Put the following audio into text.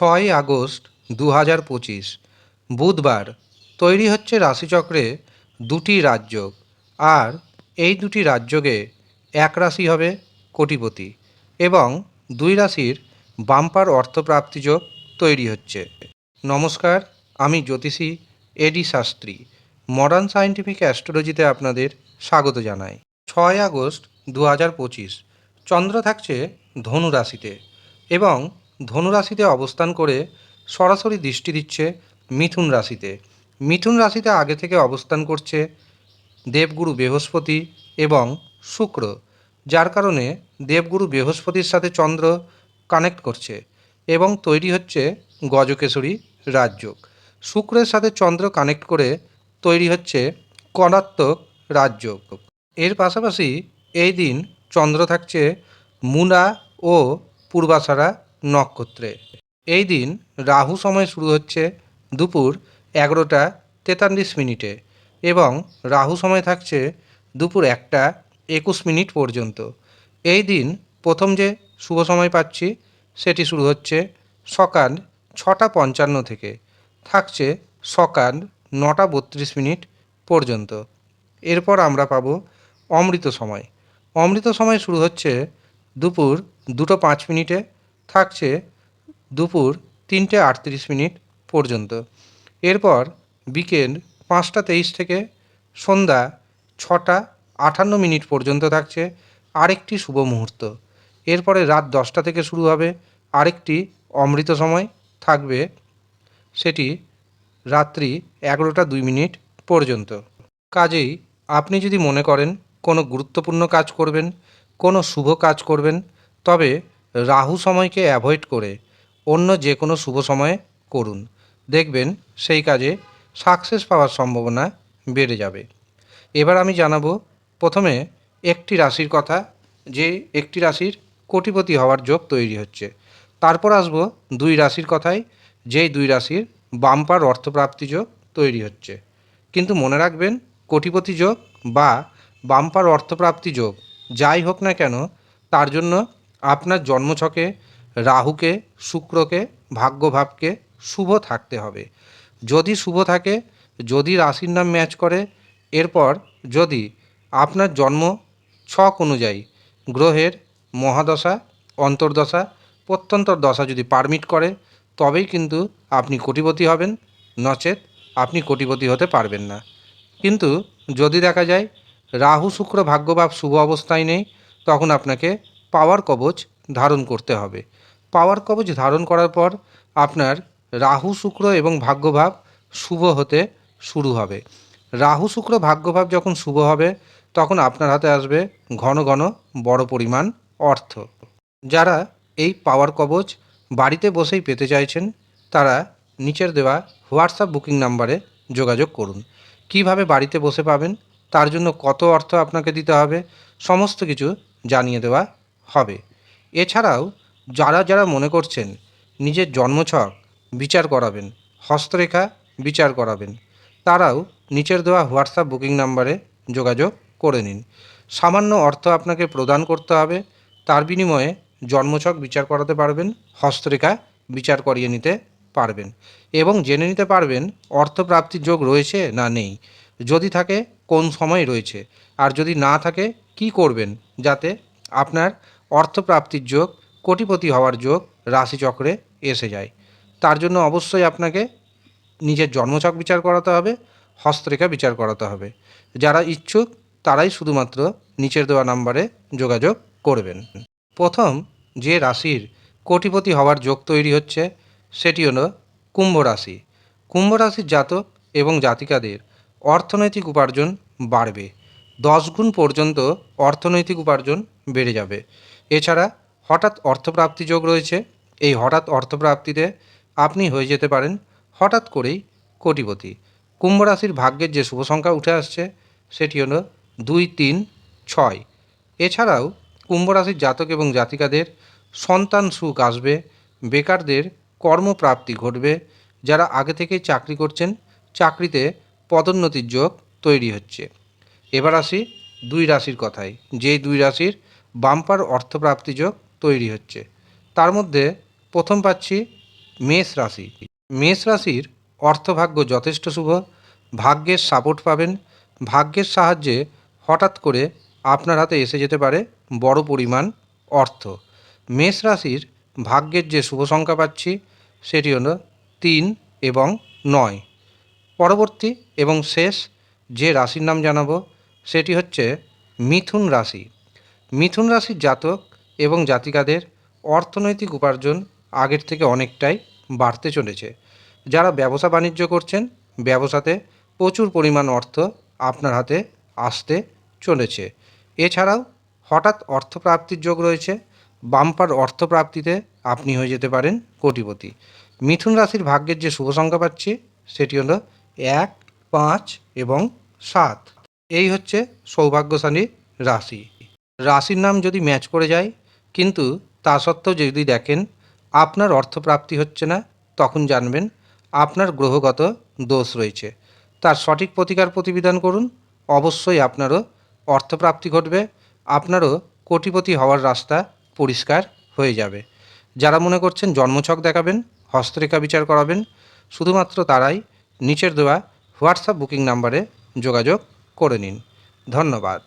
ছয় আগস্ট দু হাজার পঁচিশ, বুধবার তৈরি হচ্ছে রাশিচক্রে দুটি রাজযোগ আর এই দুটি রাজযোগে এক রাশি হবে কোটিপতি এবং দুই রাশির বাম্পার অর্থপ্রাপ্তি যোগ তৈরি হচ্ছে। নমস্কার, আমি জ্যোতিষী এডি শাস্ত্রী, মডার্ন সায়েন্টিফিক অ্যাস্ট্রোলজিতে আপনাদের স্বাগত জানাই। ছয় আগস্ট দু হাজার পঁচিশ, চন্দ্র থাকছে ধনু রাশিতে এবং ধনু রাশিতে অবস্থান করে সরাসরি দৃষ্টি দিচ্ছে মিথুন রাশিতে। মিথুন রাশিতে আগে থেকে অবস্থান করছে দেবগুরু বৃহস্পতি এবং শুক্র, যার কারণে দেবগুরু বৃহস্পতির সাথে চন্দ্র কানেক্ট করছে এবং তৈরি হচ্ছে গজকেশরী রাজযোগ শুক্রের সাথে চন্দ্র কানেক্ট করে তৈরি হচ্ছে কণাত্মক রাজযোগ এর পাশাপাশি এই দিন চন্দ্র থাকছে মুনা ও পূর্বাষাঢ়া নক্ষত্রে এই দিন রাহু সময় শুরু হচ্ছে দুপুর এগারোটা তেতাল্লিশ মিনিটে এবং রাহু সময় থাকছে দুপুর একটা একুশ মিনিট পর্যন্ত। এই দিন প্রথম যে শুভ সময় পাচ্ছি সেটি শুরু হচ্ছে সকাল ছটা পঞ্চান্ন থেকে, থাকছে সকাল নটা বত্রিশ মিনিট পর্যন্ত। এরপর আমরা পাব অমৃত সময়। অমৃত সময় শুরু হচ্ছে দুপুর দুটো পাঁচ মিনিটে থাকছে দুপুর তিনটে আটত্রিশ মিনিট পর্যন্ত। এরপর বিকেল পাঁচটা তেইশ থেকে সন্ধ্যা ছটা আটান্ন মিনিট পর্যন্ত থাকছে আরেকটি শুভ মুহূর্ত। এরপরে রাত দশটা থেকে শুরু হবে, আরেকটি অমৃত সময় থাকবে, সেটি রাত্রি এগারোটা দুই মিনিট পর্যন্ত। কাজেই আপনি যদি মনে করেন কোনো গুরুত্বপূর্ণ কাজ করবেন, কোনো শুভ কাজ করবেন, তবে রাহু সময়কে অ্যাভয়েড করে অন্য যে কোনো শুভ সময়ে করুন। দেখবেন সেই কাজে সাকসেস পাওয়ার সম্ভাবনা বেড়ে যাবে। এবার আমি জানাব, প্রথমে একটি রাশির কথা, যে একটি রাশির কোটিপতি হওয়ার যোগ তৈরি হচ্ছে। তারপর আসব দুই রাশির কথায়, যেই দুই রাশির বাম্পার অর্থপ্রাপ্তি যোগ তৈরি হচ্ছে। কিন্তু মনে রাখবেন, কোটিপতি যোগ বা বাম্পার অর্থপ্রাপ্তি যোগ যাই হোক না কেন, তার জন্য আপনার জন্মছকে রাহুকে, শুক্রকে, ভাগ্যভাবকে শুভ থাকতে হবে। যদি শুভ থাকে, যদি রাশির নাম ম্যাচ করে, এরপর যদি আপনার জন্ম ছক অনুযায়ী গ্রহের মহাদশা, অন্তর্দশা, প্রত্যন্তর দশা যদি পারমিট করে, তবেই কিন্তু আপনি কোটিপতি হবেন। নচেত আপনি কোটিপতি হতে পারবেন না। কিন্তু যদি দেখা যায়, রাহু, শুক্র, ভাগ্যভাব শুভ অবস্থায় নেই, তখন আপনাকে পাওয়ার কবচ ধারণ করতে হবে। পাওয়ার কবচ ধারণ করার পর আপনার রাহু, শুক্র এবং ভাগ্যভাব শুভ হতে শুরু হবে। রাহু, শুক্র, ভাগ্যভাব যখন শুভ হবে, তখন আপনার হাতে আসবে ঘন ঘন বড় পরিমাণ অর্থ। যারা এই পাওয়ার কবচ বাড়িতে বসেই পেতে চাইছেন, তারা নিচের দেওয়া হোয়াটসঅ্যাপ বুকিং নাম্বারে যোগাযোগ করুন। কীভাবে বাড়িতে বসে পাবেন, তার জন্য কত অর্থ আপনাকে দিতে হবে, সমস্ত কিছু জানিয়ে দেওয়া হবে। এছাড়াও যারা যারা মনে করছেন নিজের জন্মছক বিচার করাবেন, হস্তরেখা বিচার করাবেন, তারাও নিচের দেওয়া হোয়াটসঅ্যাপ বুকিং নাম্বারে যোগাযোগ করে নিন। সামান্য অর্থ আপনাকে প্রদান করতে হবে, তার বিনিময়ে জন্মছক বিচার করাতে পারবেন, হস্তরেখা বিচার করিয়ে নিতে পারবেন। এবং জেনে নিতে পারবেন অর্থপ্রাপ্তির যোগ রয়েছে না নেই, যদি থাকে কোন সময় রয়েছে, আর যদি না থাকে কি করবেন, যাতে আপনার অর্থপ্রাপ্তির যোগ, কোটিপতি হওয়ার যোগ রাশিচক্রে এসে যায়। তার জন্য অবশ্যই আপনাকে নিজের জন্মছক বিচার করাতে হবে, হস্তরেখা বিচার করাতে হবে। যারা ইচ্ছুক, তারাই শুধুমাত্র নিচের দেওয়া নাম্বারে যোগাযোগ করবেন। প্রথম যে রাশির কোটিপতি হওয়ার যোগ তৈরি হচ্ছে, সেটি হলো কুম্ভ রাশি। কুম্ভ রাশির জাতক এবং জাতিকাদের অর্থনৈতিক উপার্জন বাড়বে। দশ গুণ পর্যন্ত অর্থনৈতিক উপার্জন বেড়ে যাবে। এছাড়া হঠাৎ অর্থপ্রাপ্তি যোগ রয়েছে। এই হঠাৎ অর্থপ্রাপ্তিতে আপনি হয়ে যেতে পারেন হঠাৎ করেই কোটিপতি। কুম্ভ রাশির ভাগ্যের যে শুভ সংখ্যা উঠে আসছে, সেটি হলো দুই, তিন, ছয়। এছাড়াও কুম্ভ রাশির জাতক এবং জাতিকাদের সন্তান সুখ আসবে, বেকারদের কর্মপ্রাপ্তি ঘটবে, যারা আগে থেকেই চাকরি করছেন, চাকরিতে পদোন্নতির যোগ তৈরি হচ্ছে। এবার আসি দুই রাশির কথায়। যেই দুই রাশির বাম্পার অর্থপ্রাপ্তি যোগ তৈরি হচ্ছে। তার মধ্যে প্রথম পাচ্ছি মেষ রাশি। মেষ রাশির অর্থভাগ্য যথেষ্ট শুভ। ভাগ্যের সাপোর্ট পাবেন। ভাগ্যের সাহায্যে হঠাৎ করে আপনার হাতে এসে যেতে পারে বড় পরিমাণ অর্থ। মেষ রাশির ভাগ্যের যে শুভ সংখ্যা পাচ্ছি, সেটি হলো তিন এবং নয়। পরবর্তী এবং শেষ যে রাশির নাম জানাব, সেটি হচ্ছে মিথুন রাশি। মিথুন রাশির জাতক এবং জাতিকাদের অর্থনৈতিক উপার্জন আগের থেকে অনেকটাই বাড়তে চলেছে। যারা ব্যবসা বাণিজ্য করছেন, ব্যবসাতে প্রচুর পরিমাণ অর্থ আপনার হাতে আসতে চলেছে। এছাড়াও হঠাৎ অর্থপ্রাপ্তির যোগ রয়েছে, বাম্পার অর্থপ্রাপ্তিতে আপনি হয়ে যেতে পারেন কোটিপতি। মিথুন রাশির ভাগ্যের যে শুভ সংখ্যা পাচ্ছি, সেটি হলো এক, পাঁচ এবং সাত। এই হচ্ছে সৌভাগ্যশালী রাশি। রাশির নাম যদি ম্যাচ করে যায়, কিন্তু তা সত্ত্বেও যদি দেখেন আপনার অর্থপ্রাপ্তি হচ্ছে না, তখন জানবেন আপনার গ্রহগত দোষ রয়েছে। তার সঠিক প্রতিকার প্রতিবিধান করুন। অবশ্যই আপনারও অর্থপ্রাপ্তি ঘটবে, আপনারও কোটিপতি হওয়ার রাস্তা পরিষ্কার হয়ে যাবে। যারা মনে করছেন জন্মছক দেখাবেন, হস্তরেখা বিচার করাবেন, শুধুমাত্র তারাই নিচের দেওয়া হোয়াটসঅ্যাপ বুকিং নাম্বারে যোগাযোগ করে নিন। ধন্যবাদ।